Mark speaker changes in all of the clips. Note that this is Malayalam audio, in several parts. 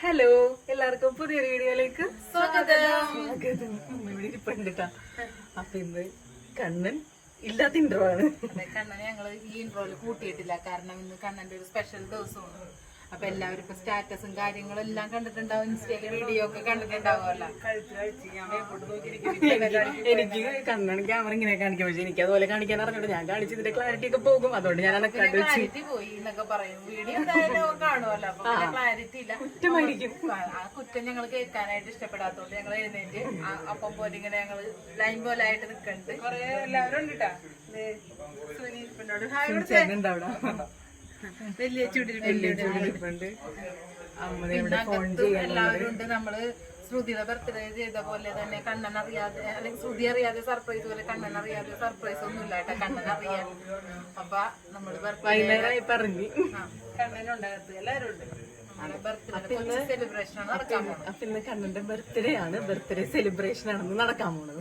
Speaker 1: ഹലോ എല്ലാവർക്കും പുതിയൊരു വീഡിയോയിലേക്ക്
Speaker 2: സ്വാഗതം.
Speaker 1: അപ്പൊ ഇന്ന് കണ്ണൻ ഇല്ലാത്ത ഇൻട്രോ ആണ്.
Speaker 2: കണ്ണൻ ഞങ്ങൾ ഈ ഇൻട്രോയിൽ കൂട്ടിയിട്ടില്ല. കാരണം ഇന്ന് കണ്ണന്റെ ഒരു സ്പെഷ്യൽ ദിവസമാണ്. അപ്പൊ എല്ലാവരും ഇപ്പൊ സ്റ്റാറ്റസും കാര്യങ്ങളും എല്ലാം കണ്ടിട്ടുണ്ടാവും. ഇൻസ്റ്റയിലെ വീഡിയോ ഒക്കെ കണ്ടിട്ടുണ്ടാവുമല്ലോ.
Speaker 1: എനിക്ക് കണ്ണൻ ക്യാമറ ഇങ്ങനെ കാണിക്കാൻ പക്ഷേ എനിക്ക് അതുപോലെ കാണിക്കാൻ അറിഞ്ഞോട്ട് ഞാൻ കാണിച്ച് ഇതിന്റെ ക്ലാരിറ്റി ഒക്കെ പോകും. അതുകൊണ്ട് ഞാൻ
Speaker 2: ക്ലാരിറ്റി പോയി എന്നൊക്കെ പറയും. വീഡിയോ കാണുമല്ലോ. ക്ലാരിറ്റി ഇല്ല.
Speaker 1: കുറ്റമായിരിക്കും.
Speaker 2: ആ ആ കുറ്റം ഞങ്ങൾ കേൾക്കാനായിട്ട് ഇഷ്ടപ്പെടാത്തോണ്ട് ഞങ്ങൾ എഴുന്നേറ്റ് അപ്പം പോലെ ഇങ്ങനെ ഞങ്ങൾ ലൈൻ പോലെ ആയിട്ട് നിക്കണ്ട്. എല്ലാവരും ഉണ്ട്
Speaker 1: കേട്ടാ
Speaker 2: വലിയ ചുടിൽ
Speaker 1: വലിയ ചൂടിരിപ്പുണ്ട്
Speaker 2: എല്ലാവരും ഉണ്ട്. നമ്മൾ ശ്രുതിയുടെ ബർത്ത്ഡേ ചെയ്ത പോലെ തന്നെ കണ്ണൻ അറിയാതെ അല്ലെങ്കിൽ ശ്രുതി അറിയാതെ സർപ്രൈസ് പോലെ കണ്ണൻ അറിയാതെ സർപ്രൈസ് ഒന്നും ഇല്ല കേട്ടോ. കണ്ണൻ അറിയാൻ. അപ്പൊ നമ്മൾ ബർത്ത്ഡേ
Speaker 1: പറഞ്ഞു.
Speaker 2: കണ്ണനുണ്ടാകത്ത് എല്ലാവരും ഉണ്ട്.
Speaker 1: അപ്പൊ കണ്ണന്റെ ബർത്ത്ഡേ ആണ്. ബർത്ത്ഡേ സെലിബ്രേഷൻ ആണെന്ന് നടക്കാൻ പോണത്.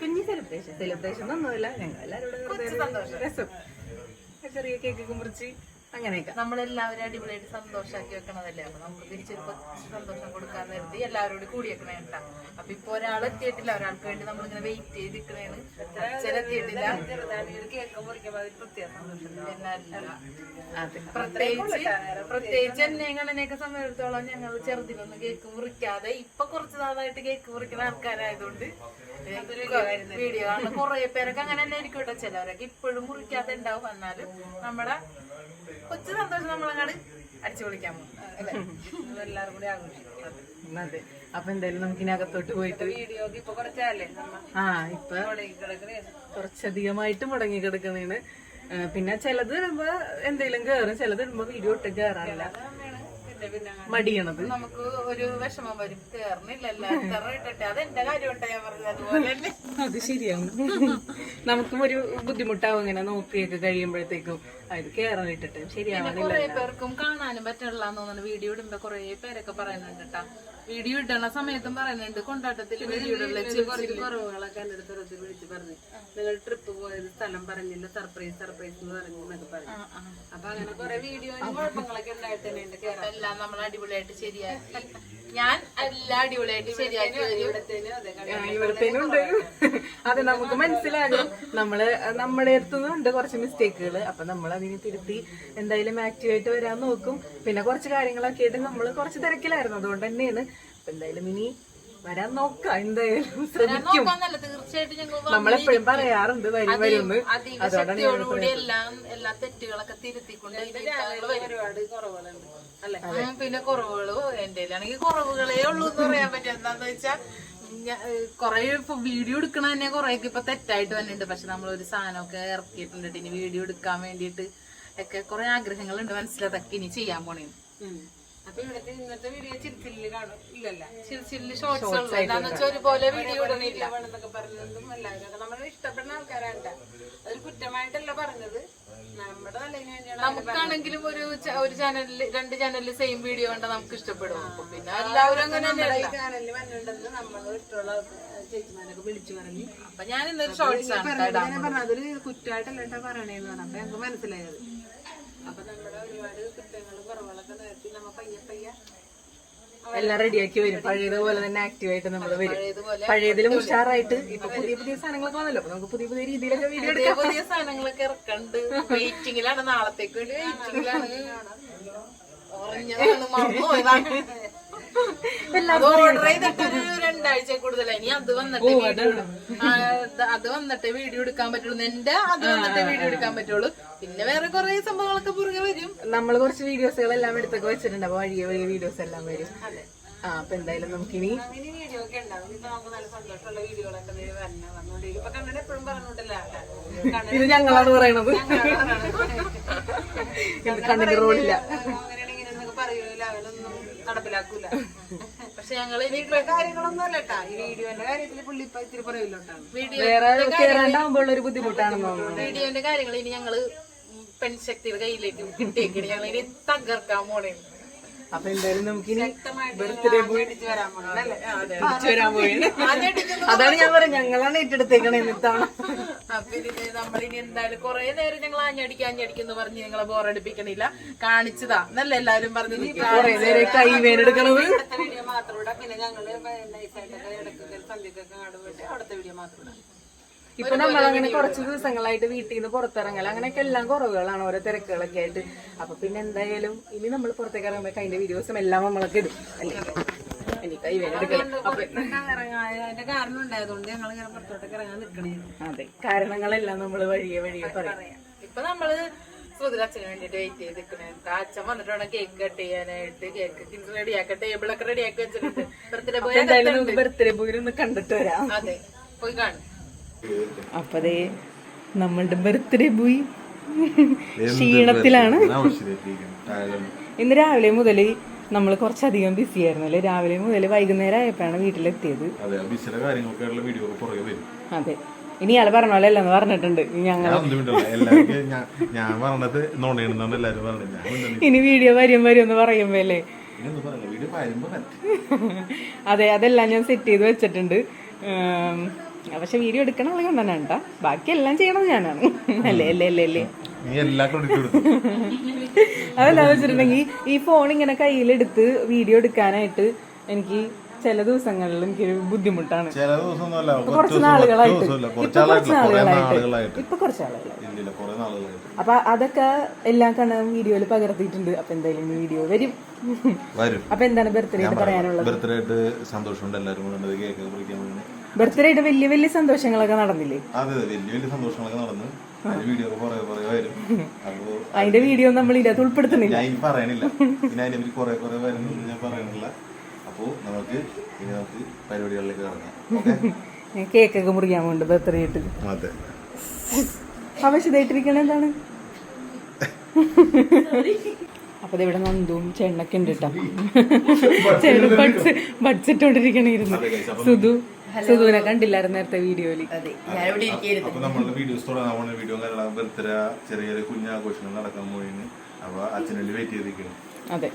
Speaker 1: കുഞ്ഞു സെലിബ്രേഷൻ സെലിബ്രേഷൻ ഒന്നുമില്ല. ഞങ്ങൾ എല്ലാവരും രസം. ചെറിയ കേക്കൊക്കെ മുറിച്ച് അങ്ങനെയൊക്കെ.
Speaker 2: നമ്മളെല്ലാവരും അടിപൊളിയായിട്ട് സന്തോഷാക്കി വെക്കണതല്ലേ? അപ്പൊ നമുക്ക് തിരിച്ചൊരു സന്തോഷം കൊടുക്കാൻ നിർത്തി എല്ലാവരോടും കൂടി വെക്കണേ കേട്ടാ. അപ്പൊ ഇപ്പൊ ഒരാൾ എത്തിയിട്ടില്ല ഒരാൾക്ക് വേണ്ടി നമ്മളിങ്ങനെ വെയിറ്റ് ചെയ്ത് നിൽക്കണേണ് അച്ഛനെത്തിയിട്ടില്ല പ്രത്യേകിച്ച് പ്രത്യേകിച്ച് എന്നെ അങ്ങനെയൊക്കെ സമയത്തോളം ഞങ്ങൾ ചെറുതിലൊന്നും കേക്ക് മുറിക്കാതെ ഇപ്പൊ കുറച്ച് നാളായിട്ട് കേക്ക് മുറിക്കുന്ന ആൾക്കാരായതുകൊണ്ട് വീഡിയോ കാണുന്ന കുറെ പേരൊക്കെ അങ്ങനെ തന്നെ ആയിരിക്കും കേട്ടോ. ചിലവരൊക്കെ ഇപ്പോഴും മുറിക്കാതെ ഉണ്ടാവും. എന്നാലും നമ്മുടെ കൊച്ചു സന്തോഷം നമ്മളങ്ങാട് അടിച്ചു പൊളിക്കാൻ പോകും എല്ലാവരും കൂടി ആഘോഷിക്കും.
Speaker 1: അതെ. അപ്പൊ എന്തായാലും നമുക്ക് ഇനി അകത്തോട്ട് പോയിട്ട്
Speaker 2: വീഡിയോ ഇപ്പൊ കുറച്ചല്ലേ?
Speaker 1: ആ ഇപ്പൊ കുറച്ചധികമായിട്ട് മുടങ്ങി കിടക്കുന്നതിന് പിന്നെ ചിലത് ഇടുമ്പോ എന്തെങ്കിലും കേറും ചിലത് ഇടുമ്പോ വീഡിയോ ഇട്ട് കേറാറില്ല. മടിയണത്.
Speaker 2: നമുക്ക് ഒരു വിഷമം വരും. കേറണില്ലല്ലോ അതെന്റെ കാര്യം ഇട്ടാ ഞാൻ പറഞ്ഞത്. അതുപോലെ തന്നെ
Speaker 1: അത് ശരിയാണ് നമുക്കും ഒരു ബുദ്ധിമുട്ടാവും ഇങ്ങനെ നോക്കിയൊക്കെ കഴിയുമ്പോഴത്തേക്കും. ശരിയാവണില്ല
Speaker 2: പേർക്കും കാണാനും പറ്റില്ല തോന്നുന്നു. വീഡിയോ ഇടുമ്പോ കുറെ പേരൊക്കെ പറയുന്നുണ്ട് കേട്ടാ. വീഡിയോ ഇടണ സമയത്തും പറയുന്നുണ്ട്. കൊണ്ടാട്ടത്തിൽ വീഡിയോ
Speaker 3: കുറവുകളൊക്കെ എന്റെ അടുത്ത് വെറുതെ വിളിച്ച് പറഞ്ഞു. നിങ്ങൾ ട്രിപ്പ് പോയത് സ്ഥലം പറഞ്ഞില്ല. സർപ്രൈസ് സർപ്രൈസ് എന്ന് പറഞ്ഞു എന്നൊക്കെ പറഞ്ഞു. അപ്പൊ അങ്ങനെ കുറെ വീഡിയോ കുഴപ്പങ്ങളൊക്കെ ഉണ്ടായിട്ട് തന്നെ ഉണ്ട്
Speaker 2: എല്ലാം നമ്മൾ അടിപൊളിയായിട്ട് ശരിയാക്കി. ഞാൻ എല്ലാ അടിപൊളിയായിട്ട് ശരിയാക്കി
Speaker 3: അതെ
Speaker 1: നമുക്ക് മനസ്സിലാകും. നമ്മൾ നമ്മുടെ അടുത്തുനിന്നുണ്ട് കുറച്ച് മിസ്റ്റേക്കുകൾ അപ്പൊ നമ്മൾ അതിനെ തിരുത്തി എന്തായാലും ആക്റ്റീവായിട്ട് വരാൻ നോക്കും. പിന്നെ കുറച്ച് കാര്യങ്ങളൊക്കെ ആയിട്ട് നമ്മൾ കുറച്ച് തിരക്കിലായിരുന്നു. അതുകൊണ്ട് തന്നെയാണ്. അപ്പൊ എന്തായാലും ഇനി വരാൻ നോക്കാം. എന്തായാലും ശ്രമിക്കും. നമ്മളെപ്പോഴും പറയാറുണ്ട് വരും വരും
Speaker 2: എല്ലാം എല്ലാ തെറ്റുകളൊക്കെ തിരുത്തിക്കൊണ്ട്
Speaker 3: ഒരുപാട് കുറവുകളുണ്ട്. അല്ലെ?
Speaker 2: പിന്നെ കുറവുകളോ എന്റെ ആണെങ്കിൽ കുറവുകളേ ഉള്ളൂ എന്ന് പറയാൻ പറ്റും. എന്താന്ന് വെച്ചാ കൊറേ ഇപ്പൊ വീഡിയോ എടുക്കണ തന്നെ കൊറേ ഇപ്പൊ തെറ്റായിട്ട് വന്നിട്ടുണ്ട്. പക്ഷെ നമ്മൾ ഒരു സാധനമൊക്കെ ഇറക്കിയിട്ടുണ്ട് ഇനി വീഡിയോ എടുക്കാൻ വേണ്ടിയിട്ട് ഒക്കെ കുറെ ആഗ്രഹങ്ങളുണ്ട്. മനസ്സിലതൊക്കെ ഇനി ചെയ്യാൻ പോണേന്ന്.
Speaker 3: അപ്പൊ ഇവിടത്തെ ഇന്നത്തെ വീഡിയോ ചിരിച്ചില്ല് കാണും. ഇല്ലല്ല.
Speaker 2: ചില ഷോർട്സ് ഉള്ളു എന്താന്ന് വെച്ചാൽ ഒരുപോലെ വീഡിയോ ഇടണില്ല
Speaker 3: എന്നൊക്കെ പറഞ്ഞതും എല്ലാവരും. നമ്മൾ ഇഷ്ടപ്പെടുന്ന ആൾക്കാരാണ് അതൊരു കുറ്റമായിട്ടല്ല പറഞ്ഞത്.
Speaker 2: നമുക്കാണെങ്കിലും ഒരു ഒരു ചാനലിൽ രണ്ട് ചാനലിൽ സെയിം വീഡിയോ കണ്ടാൽ നമുക്ക് ഇഷ്ടപ്പെടും. അപ്പൊ പിന്നെ എല്ലാവരും അങ്ങനെ
Speaker 3: ചേച്ചിമാരൊക്കെ വിളിച്ചു പറഞ്ഞു.
Speaker 2: അപ്പൊ ഞാൻ ഇന്നൊരു ഷോർട്സ് ആണ്
Speaker 3: അതൊരു കുറ്റമായിട്ടല്ല പറയണേന്ന് പറഞ്ഞു. അപ്പൊ ഞങ്ങൾക്ക് മനസ്സിലായത്. അപ്പൊ നമ്മുടെ ഒരുപാട് കുറ്റങ്ങളും കുറവുകളൊക്കെ നിർത്തി നമ്മ പയ്യ പയ്യെ
Speaker 1: എല്ലാം റെഡിയാക്കി വരും. പഴയതുപോലെ തന്നെ ആക്റ്റീവ് ആയിട്ട് നമ്മൾ വരും. പഴയതിലും ഉഷാറായിട്ട് ഇപ്പൊ പുതിയ പുതിയ സാധനങ്ങളൊക്കെ വന്നല്ലോ. നമുക്ക് പുതിയ പുതിയ രീതിയിലൊക്കെ വീഡിയോ
Speaker 2: എടുക്കാം പുതിയ സാധനങ്ങളൊക്കെ ഇറക്കണ്ട്. വെയിറ്റിംഗിലാണ് നാളത്തേക്ക് വേണ്ടി വെയിറ്റിംഗിലാണ് ഓർഡർ ചെയ്തിട്ട് ഒരു രണ്ടാഴ്ച കൂടുതലായി. ഇനി അത് വന്നിട്ട് വീഡിയോ അത് വന്നിട്ട് വീഡിയോ എടുക്കാൻ പറ്റുള്ളൂ. എന്റെ അത് വന്നിട്ട് വീഡിയോ എടുക്കാൻ പറ്റുള്ളൂ. പിന്നെ വേറെ കുറെ സംഭവങ്ങളൊക്കെ പുറകെ വരും.
Speaker 1: നമ്മൾ കുറച്ച് വീഡിയോസുകളെല്ലാം എടുത്തൊക്കെ വെച്ചിട്ടുണ്ട്. അപ്പൊ വഴിയ വഴിയ വീഡിയോസ് എല്ലാം വരും. ആ അപ്പൊ എന്തായാലും നമുക്കിനി
Speaker 3: ഇനി വീഡിയോ ഒക്കെ ഉണ്ടാവും. ഇപ്പൊ നമുക്ക് നല്ല സന്തോഷമുള്ള വീഡിയോകളൊക്കെ ദേ വരണം വന്നോണ്ടിരിക്കും. ഇപ്പൊ കണ്ണൻ എപ്പോഴും പറഞ്ഞോണ്ടല്ല
Speaker 1: ഇത് ഞങ്ങളാണ് പറയണത്. കണ്ണിന്റെ റോളില്ല.
Speaker 3: അങ്ങനെയാണെങ്കിൽ പറയൂല അവനൊന്നും നടപ്പിലാക്കൂല.
Speaker 2: പക്ഷെ ഞങ്ങൾ ഇനി
Speaker 3: വീട്ടിലെ കാര്യങ്ങളൊന്നും അല്ല കേട്ടാ ഈ വീഡിയോന്റെ കാര്യത്തിൽ പുള്ളി ഇപ്പൊ ഇത്തിരി പറയൂലോട്ടാണ്
Speaker 2: വീഡിയോ
Speaker 1: ഒരു ബുദ്ധിമുട്ടാണെന്ന് തോന്നുന്നു.
Speaker 2: വീഡിയോന്റെ കാര്യങ്ങൾ ഇനി ഞങ്ങൾ പെൺശക്തിയുടെ കയ്യിലേക്ക് കിട്ടിയേക്കണി ഞങ്ങൾ ഇനി തകർക്കാൻ പോണേ
Speaker 1: അപ്പൊ എന്തായാലും നമുക്ക് ഇനി ബർത്ത്ഡേ പോയി.
Speaker 3: വരാൻ
Speaker 1: പോയി. അതാണ് ഞാൻ പറഞ്ഞത്. ഞങ്ങളാണ് ഏറ്റെടുത്തേക്കണേ എന്നിട്ടാണ്
Speaker 2: അപ്പൊ ഇതിന് നമ്മളിനി എന്തായാലും കൊറേ നേരം ഞങ്ങൾ ആഞ്ഞടിക്കുക ആഞ്ഞടിക്കുന്നു പറഞ്ഞ് ഞങ്ങളെ ബോറടിപ്പിക്കണില്ല കാണിച്ചതാ. എന്നല്ല എല്ലാരും പറഞ്ഞു
Speaker 1: കൊറേ നേരം കൈ വേനെടുക്കണത്
Speaker 3: അടുത്ത വീഡിയോ മാത്രം ഇടാം. പിന്നെ ഞങ്ങൾ നൈസായിട്ടൊക്കെ ഇടയ്ക്കൊക്കെ സന്ധ്യക്കൊക്കെ പോയിട്ട് അടുത്ത വീഡിയോ മാത്രം ഇടാം.
Speaker 1: ഇപ്പൊ നമ്മളങ്ങനെ കുറച്ച് ദിവസങ്ങളായിട്ട് വീട്ടിൽ നിന്ന് പുറത്തിറങ്ങൽ അങ്ങനെയൊക്കെ എല്ലാം കുറവുകളാണ് ഓരോ തിരക്കുകളൊക്കെ ആയിട്ട്. അപ്പൊ പിന്നെ എന്തായാലും ഇനി നമ്മൾ പുറത്തേക്ക് ഇറങ്ങുമ്പോ അതിന്റെ വീഡിയോസും എല്ലാം നമ്മളൊക്കെ ഇടും. അല്ലേ?
Speaker 3: അതിന്റെ കാരണം ഉണ്ടായതുകൊണ്ട് ഞങ്ങൾ ഇങ്ങനെ പുറത്തോട്ടൊക്കെ ഇറങ്ങാൻ നിൽക്കണേ
Speaker 1: അതെ. കാരണങ്ങളെല്ലാം നമ്മൾ വഴിയെ വഴിയെ പറയാം.
Speaker 2: ഇപ്പൊ നമ്മൾ സുധീർ അച്ഛന് വേണ്ടിട്ട് വെയിറ്റ് ചെയ്ത് നിൽക്കണേ അച്ഛൻ വന്നിട്ട് വേണം കേക്ക് കട്ട് ചെയ്യാനായിട്ട്. കേക്ക് റെഡിയാക്ക ടേബിളൊക്കെ റെഡിയാക്കി വെച്ചിട്ടുണ്ട് ബർത്ത്ഡേ
Speaker 1: ആക്കി
Speaker 2: വെച്ചിട്ട്
Speaker 1: എന്തായാലും നമുക്ക് ബർത്ത്ഡേ ഒന്ന് കണ്ടിട്ട് വരാം.
Speaker 2: അതെ. പോയി കാണും.
Speaker 1: അപ്പതേ നമ്മളുടെ ബർത്ത്ഡേ പോയി ക്ഷീണത്തിലാണ്. ഇന്ന് രാവിലെ മുതൽ നമ്മൾ കുറച്ചധികം ബിസി ആയിരുന്നു അല്ലേ? രാവിലെ മുതൽ വൈകുന്നേരം ആയപ്പോഴാണ് വീട്ടിലെത്തിയത്.
Speaker 4: അതെ
Speaker 1: ഇനി ഇയാൾ പറഞ്ഞ പോലെ അല്ലെന്ന് പറഞ്ഞിട്ടുണ്ട്. ഞങ്ങൾ
Speaker 4: ഞാൻ പറഞ്ഞത്
Speaker 1: ഇനി വീഡിയോ വരും വരും എന്ന് പറയുമ്പോ അല്ലേ? അതെ അതെല്ലാം ഞാൻ സെറ്റ് ചെയ്ത് വെച്ചിട്ടുണ്ട്. പക്ഷെ വീഡിയോ എടുക്കണ ആൾ കണ്ടാണ് കേട്ടാ. ബാക്കി എല്ലാം ചെയ്യണത് ഞാനാണ്. അല്ലേ അല്ലേ അല്ലേ അല്ലേ? അതല്ല വെച്ചിട്ടുണ്ടെങ്കിൽ ഈ ഫോൺ ഇങ്ങനെ കയ്യിലെടുത്ത് വീഡിയോ എടുക്കാനായിട്ട് എനിക്ക് ചില ദിവസങ്ങളിൽ എനിക്ക് ബുദ്ധിമുട്ടാണ്. കുറച്ച് നാളുകളായിട്ട്. ഇപ്പൊ
Speaker 4: കുറച്ച്
Speaker 1: നാളുകളായിട്ട്. ഇപ്പൊ കുറച്ച് അപ്പൊ അതൊക്കെ എല്ലാം കാണാൻ വീഡിയോയിൽ പകർത്തിയിട്ടുണ്ട്. അപ്പൊ എന്തായാലും വീഡിയോ വരും.
Speaker 4: വരും.
Speaker 1: അപ്പൊ എന്താണ് ബർത്ത്ഡേ പറയാനുള്ളത്?
Speaker 4: ബർത്ത്ഡേ സന്തോഷമുണ്ട് എല്ലാവരും കേക്ക് പോകുന്നത്
Speaker 1: ബർത്ത്ഡേ ആയിട്ട് വലിയ വലിയ സന്തോഷങ്ങളൊക്കെ നടന്നില്ലേ?
Speaker 4: അതെ അതെ. വലിയ വലിയ സന്തോഷങ്ങളൊക്കെ നടന്നു. വീഡിയോ വരും.
Speaker 1: അതിന്റെ വീഡിയോ നമ്മൾ ഇതിനകത്ത് ഉൾപ്പെടുത്തുന്നില്ല.
Speaker 4: ഞാൻ പറയണില്ല. പിന്നെ അതിനെ പറ്റി കുറെ കുറെ വരുന്നു ഞാൻ പറയണില്ല. അപ്പോ നമുക്ക് ഇനി നമുക്ക് പരിപാടികളിലേക്ക്
Speaker 1: ഇറങ്ങാം കേക്കൊക്കെ മുറിക്കാൻ വേണ്ട ബർത്ത്ഡേ ആയിട്ട്.
Speaker 4: അതെ.
Speaker 1: അവശതായിട്ടിരിക്കണ എന്താണ്? അപ്പൊ ദേ ഇവിടെ നന്ദും ചെണ്ണൊക്കെ ഉണ്ട് കേട്ടോ ചേട്ടൻ ബഡ്സ് ബഡ്സ് ഇട്ടോണ്ടിരിക്കണിരുന്നു സുധു സുധുവിനെ കണ്ടില്ലായിരുന്നു നേരത്തെ
Speaker 2: ഇരിക്കരുത്
Speaker 4: അപ്പൊ നമ്മളുടെ വീഡിയോസ് തുടങ്ങാൻ പോകുന്ന വീഡിയോ കാര്യങ്ങളൊക്കെ ബർത്ത്ഡേ ചെറിയ ചെറിയ കുഞ്ഞാഘോഷങ്ങൾ നടക്കാൻ പോയിന്. അപ്പൊ വെയിറ്റ് ചെയ്തിരിക്കുന്നു
Speaker 1: അതെ.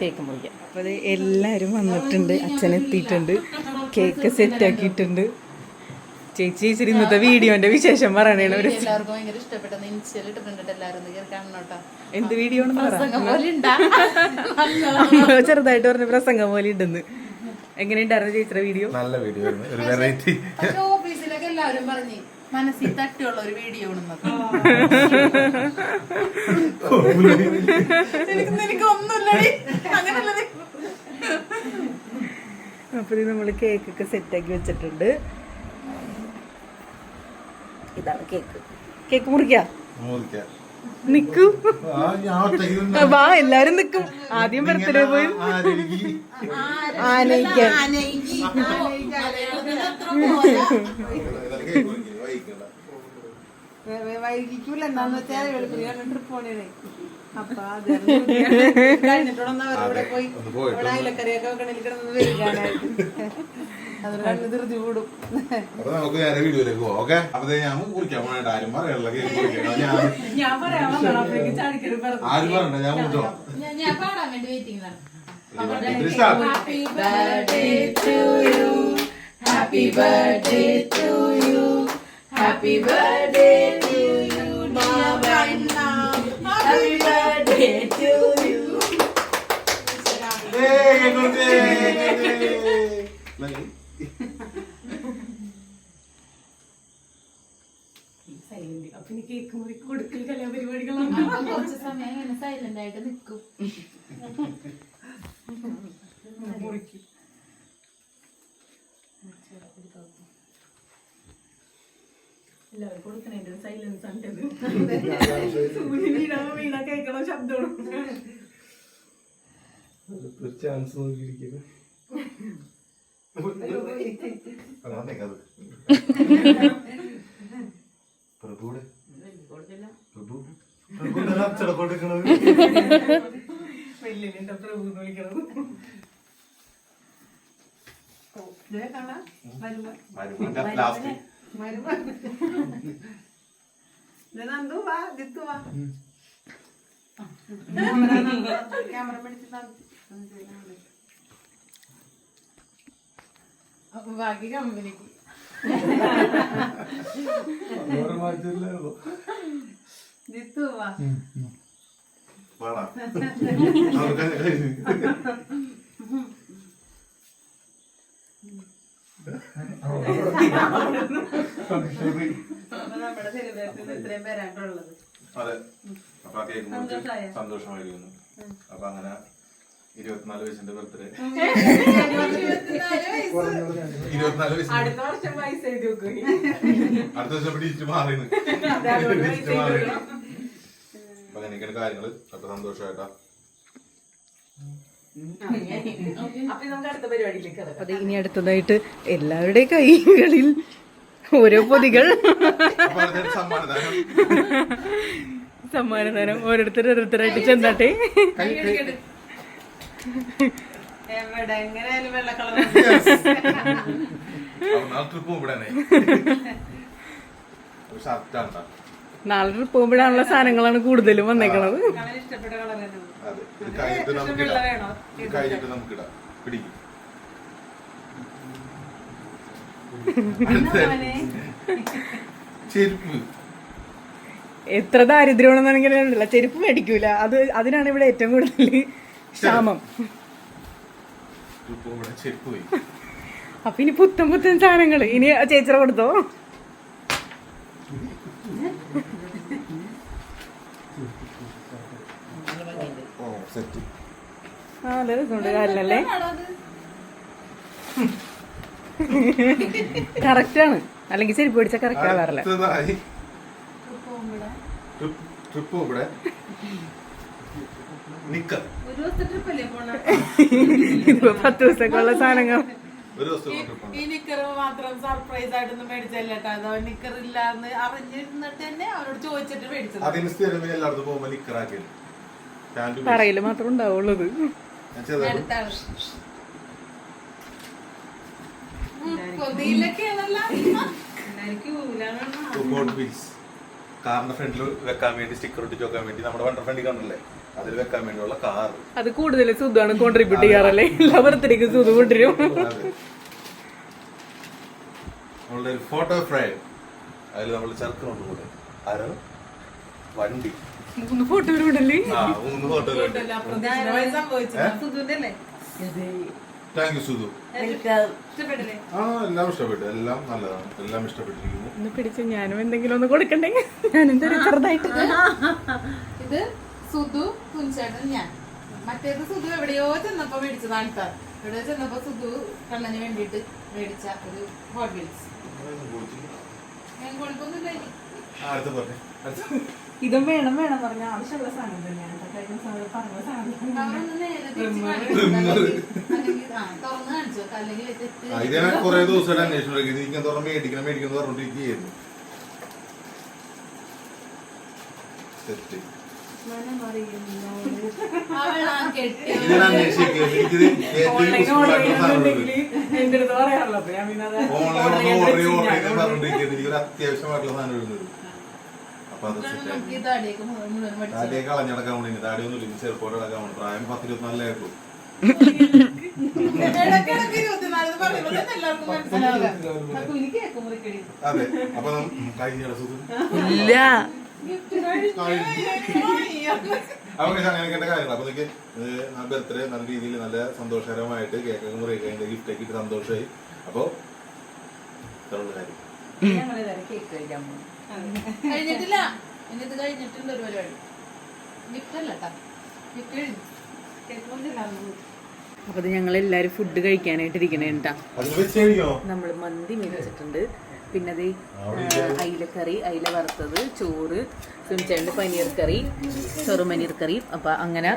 Speaker 1: കേക്ക് മുറിക്കാം. അപ്പൊ എല്ലാരും വന്നിട്ടുണ്ട് അച്ഛൻ എത്തിയിട്ടുണ്ട്. കേക്ക് സെറ്റ് ആക്കിയിട്ടുണ്ട്. ചേച്ചി ചേച്ചി ഇന്നത്തെ വീഡിയോന്റെ വിശേഷം പറയണേണ് ഒരു
Speaker 2: എല്ലാവർക്കും ഭയങ്കര ഇഷ്ടപ്പെട്ടെന്ന് ഇൻസ്റ്റയിൽ ഇട്ടിട്ടുണ്ട് എല്ലാവരും കാണണോട്ടോ
Speaker 1: എന്ത് വീഡിയോ ചെറുതായിട്ട് പറഞ്ഞ പ്രസംഗം പോലെ ഇണ്ടെന്ന് എങ്ങനെയുണ്ടായിരുന്നു ചേച്ചിയുടെ വീഡിയോ?
Speaker 4: നല്ല വീഡിയോ ഒരു വെറൈറ്റി
Speaker 2: ഓഫീസിലൊക്കെ എല്ലാവരും പറഞ്ഞു മനസ്സിൽ തട്ടിയുള്ള ഒരു വീഡിയോ എനിക്ക് ഒന്നുമില്ലടി. അങ്ങനല്ലേ
Speaker 1: അപ്പൊ നമ്മൾ നമ്മൾ കേക്കൊക്കെ സെറ്റ് ആക്കി വെച്ചിട്ടുണ്ട്. ഇതാണ് കേക്ക്. കേക്ക് മുറിക്കാ? നിക്കൂ.
Speaker 4: ആ, ഞാൻ ഒറ്റയ്ക്ക്
Speaker 1: വാ എല്ലാരും നിക്കും. ആദ്യം ബർത്ത്ഡേ പോയി. ആനയിക്കാൻ.
Speaker 3: വൈകിക്കൂല. എന്താന്ന് വെച്ചാൽ വെളുപ്പിന് ട്രിപ്പ് പോണേ അപ്പൊ അത് കഴിഞ്ഞിട്ടോടൊന്ന് അവരുടെ പോയി. ഇവിടെ കിടന്ന് അതൊരു കണ്ണ് ധൃതി കൂടും
Speaker 4: അപ്പൊ നമുക്ക് നേരെ വീഡിയോയിലേക്ക് പോവാം ഓക്കെ അപ്പൊ ഞാൻ കുറിക്കാൻ പോണേണ്ട ആരും പറയല്ല കേക്ക് കുറിക്കണം ഞാൻ
Speaker 1: ഞാൻ പറയാൻ വന്നതാണ് അപ്പോഴേക്കും ചാടിക്കറി പറഞ്ഞു
Speaker 4: ആരും പറയണ്ട ഞാൻ മുറിച്ചോ
Speaker 2: ഞാൻ പാടാൻ വേണ്ടി waiting
Speaker 4: start
Speaker 2: Happy birthday to you. Happy birthday to you. Happy birthday to you, dear Vanna. Happy birthday to you.
Speaker 4: ഏയ്, കേക്ക് മുറിച്ചേ, കേക്ക്.
Speaker 1: അപ്പൊ ഇനി കേക്ക് മുറി കൊടുക്കൽ കലാപരിപാടികളാണ്.
Speaker 2: കുറച്ച് സമയം ഇങ്ങനെ സൈലന്റ് ആയിട്ട് നിൽക്കും
Speaker 1: എല്ലാവരും കൊടുക്കണേന്റെ സൈലൻസ് ആണ് വീണ കേൾക്കണ ശബ്ദമാണ്.
Speaker 4: ഒരു ചാൻസ് നോക്കിയിരിക്കുന്നു. അതാണ് അത്
Speaker 3: ക്യാമറ പിടിച്ച്
Speaker 2: അപ്പൊ ബാക്കി കമ്പനിക്ക്
Speaker 3: നമ്മുടെ സെലിബ്രേഷൻ ഇത്രയും പേരായിട്ടുള്ളത്
Speaker 4: അതെ അപ്പൊ ആ കേക്ക് മുറിച്ച് സന്തോഷമായിരിക്കുന്നു അപ്പൊ അങ്ങനെ ഇരുപത്തിനാല് വയസ്സിന്റെ ബർത്ത്ഡേ ഇരുപത്തിനാല് വയസ്സ്
Speaker 1: അടുത്ത വർഷം പൈസ
Speaker 4: അടുത്ത ദിവസം പിടിച്ചിട്ട് മാറിയാണ് അപ്പൊ അങ്ങനെയൊക്കെയാണ് കാര്യങ്ങൾ അത്ര സന്തോഷമായിട്ടാ
Speaker 1: അപ്പൊ ഇനി അടുത്തതായിട്ട് എല്ലാവരുടെ കൈകളിൽ ഓരോ പൊതികൾ.
Speaker 4: അപ്പൊ സമ്മാനദാനം
Speaker 1: ഓരോരുത്തർ ഓരോരുത്തരായിട്ട് ചെന്നാട്ടെ.
Speaker 4: ഷർട്ടാണ്
Speaker 1: നാളെ ട്രിപ്പ് പോകുമ്പോഴാണുള്ള സാധനങ്ങളാണ് കൂടുതലും വന്നേക്കണത്.
Speaker 4: അതെ ഇത് കഴിഞ്ഞിട്ട് നമുക്കിടാം ഇത് കഴിഞ്ഞിട്ട് നമുക്കിടാം പിടിക്കും. ചെരുപ്പ്.
Speaker 1: എത്ര ദാരിദ്ര്യമാണെന്നാണെങ്കിൽ ഉണ്ടല്ല ചെരുപ്പ് മേടിക്കൂല. അത് അതിനാണ് ഇവിടെ ഏറ്റവും കൂടുതൽ ക്ഷാമം.
Speaker 4: ട്രിപ്പ് ഇവിടെ ചെരുപ്പ് പോയി
Speaker 1: അപ്പൊ ഇനി പുത്തൻ പുത്തൻ സാധനങ്ങൾ ഇനി ചേച്ചിറ കൊടുത്തോ?
Speaker 4: സെറ്റ്.
Speaker 1: ആ അതെ രസമുണ്ട് കാലിലല്ലേ കറക്റ്റ് അല്ലെങ്കിൽ ചെരുപ്പ് പിടിച്ച കറക്റ്റ് ആവാറില്ല
Speaker 4: ട്രിപ്പ് ഇവിടെ
Speaker 1: പത്ത് ദിവസത്തേക്കുള്ള സാധനങ്ങൾ.
Speaker 2: ഈ നിക്കർ മാത്രം സർപ്രൈസ് ആയിട്ടൊന്നും മേടിച്ചല്ലേട്ടോ അതോ നിക്കർ ഇല്ലാന്ന് അറിഞ്ഞിരുന്നിട്ട് തന്നെ അവരോട് ചോദിച്ചിട്ട് മേടിച്ചത്.
Speaker 4: അതിന് സ്ഥിരം എല്ലായിടത്തും പോകുമ്പോ നിക്കറാക്കിയത്. പാന്റ്
Speaker 1: പറയിൽ മാത്രം
Speaker 4: ഉണ്ടാവുള്ളത് കാറിന്റെ ഫ്രണ്ടിൽ വെക്കാൻ വേണ്ടി സ്റ്റിക്കർ ഒട്ടിച്ച് വെക്കാൻ വേണ്ടി. നമ്മുടെ വണ്ടർ ഫ്രണ്ടിൽ കണ്ടല്ലേ? അതിൽ വെക്കാൻ വേണ്ടിയുള്ള കാർ
Speaker 1: അത് കൂടുതൽ സുഖമാണ് കോൺട്രിബ്യൂട്ട് ചെയ്യാറല്ലേ? എല്ലാ ബർത്ത്ഡേക്ക് സുഖ കൊണ്ടുവരും.
Speaker 4: ഫോട്ടോ ഫ്രെയിം അതിൽ നമ്മൾ ചേർക്കുന്നുണ്ട് കൂടെ. ആരോ വണ്ടി.
Speaker 1: മൂന്ന് ഫോട്ടോ ഉണ്ടല്ലേ
Speaker 4: ആ മൂന്ന് ഫോട്ടോ താങ്ക് യു സുധു. ആ എല്ലാം ഇഷ്ടപ്പെട്ടു. എല്ലാം നല്ലതാണ്. എല്ലാം ഇഷ്ടപ്പെട്ടിരിക്കുന്നു.
Speaker 1: ഒന്ന് പിടിച്ച് ഞാനും എന്തെങ്കിലും ഒന്ന് കൊടുക്കണ്ടേ? ഞാൻ എന്തൊരു ചെറുതായിട്ട്.
Speaker 2: ഇത് സുധു കുഞ്ചേട്ടൻ ഞാൻ. മറ്റേത് സുധു എവിടെയോ ചെന്നപ്പോ മേടിച്ചതാണ് കേട്ടോ എവിടെയോ ചെന്നപ്പോ സുധു കണ്ണന് വേണ്ടിയിട്ട് മേടിച്ച ഒരു ഹോട്ട് വീൽസ് ഞാൻ കുഴപ്പമൊന്നുമില്ല.
Speaker 4: അടുത്ത പറഞ്ഞേ അടുത്ത.
Speaker 1: ഇതും വേണം വേണം പറഞ്ഞ ആവശ്യമുള്ള സാധനം തന്നെയാണ്. കഴിഞ്ഞ പറഞ്ഞ സാധനം
Speaker 2: തുറന്ന്
Speaker 4: ഇത് ഞാൻ കുറെ ദിവസമായിട്ട് ഇങ്ങനെ മേടിക്കണം മേടിക്കണം പറഞ്ഞോണ്ടിരിക്കുകയായിരുന്നു സെറ്റ് അത്യാവശ്യമായിട്ടുള്ള സാധനം വരുന്നത് അപ്പൊ അത്
Speaker 2: താടിയൊക്കെ
Speaker 4: കളഞ്ഞടക്കാൻ വേണ്ടി ചെറുപ്പോടെ അടക്കാൻ വേണ്ടി പ്രായം
Speaker 3: അപ്പൊ കേക്ക്
Speaker 4: അതെ. കഴിഞ്ഞ
Speaker 1: ഇല്ല.
Speaker 4: അപ്പൊ അങ്ങനെയൊക്കെ കാര്യങ്ങൾ അപ്പൊ നിനക്ക് ബർത്ത്ഡേ നല്ല രീതിയിൽ നല്ല സന്തോഷകരമായിട്ട് കേക്കൊക്കെ മുറി കഴിഞ്ഞ ഗിഫ്റ്റ് ഒക്കെ ഇട്ട് സന്തോഷമായി. അപ്പൊ കാര്യം.
Speaker 1: കേക്ക് കഴിക്കാൻ പോകും
Speaker 2: കഴിഞ്ഞിട്ടില്ല. ഇനി ഇത് കഴിഞ്ഞിട്ടുണ്ട് ഒരു പരിപാടി. ഗിഫ്റ്റ് അല്ല കേട്ടാ ഗിഫ്റ്റ് കഴിഞ്ഞു.
Speaker 1: അപ്പൊ ഇത് ഞങ്ങൾ എല്ലാരും ഫുഡ് കഴിക്കാനായിട്ട് ഇരിക്കണേ കേട്ടാ
Speaker 4: അതിന്
Speaker 1: നമ്മൾ മന്തി മേടിച്ചിട്ടുണ്ട്. പിന്നെ അത് അയിലക്കറി അയില വറുത്തത് ചോറ് സുനിച്ചേണ്ട് പനീർ കറി ചെറുമനീർ കറി. അപ്പൊ അങ്ങനെ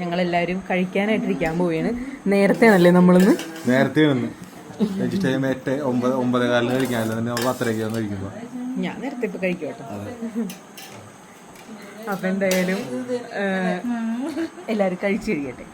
Speaker 1: ഞങ്ങൾ എല്ലാരും കഴിക്കാനായിട്ടിരിക്കാൻ പോവുകയാണ്. നമ്മളിന്ന്?
Speaker 4: നേരത്തെ ലഞ്ച് ടൈം എട്ട് ഒമ്പത് ഒമ്പത് കാലം കഴിക്കാനല്ല. തന്നെ കഴിക്കുമ്പോ. കഴിക്കുന്നത്
Speaker 1: ഞാൻ നേരത്തെ ഇപ്പൊ കഴിക്കും കേട്ടോ അപ്പൊ എന്തായാലും എല്ലാരും കഴിച്ചു കഴിയട്ടെ.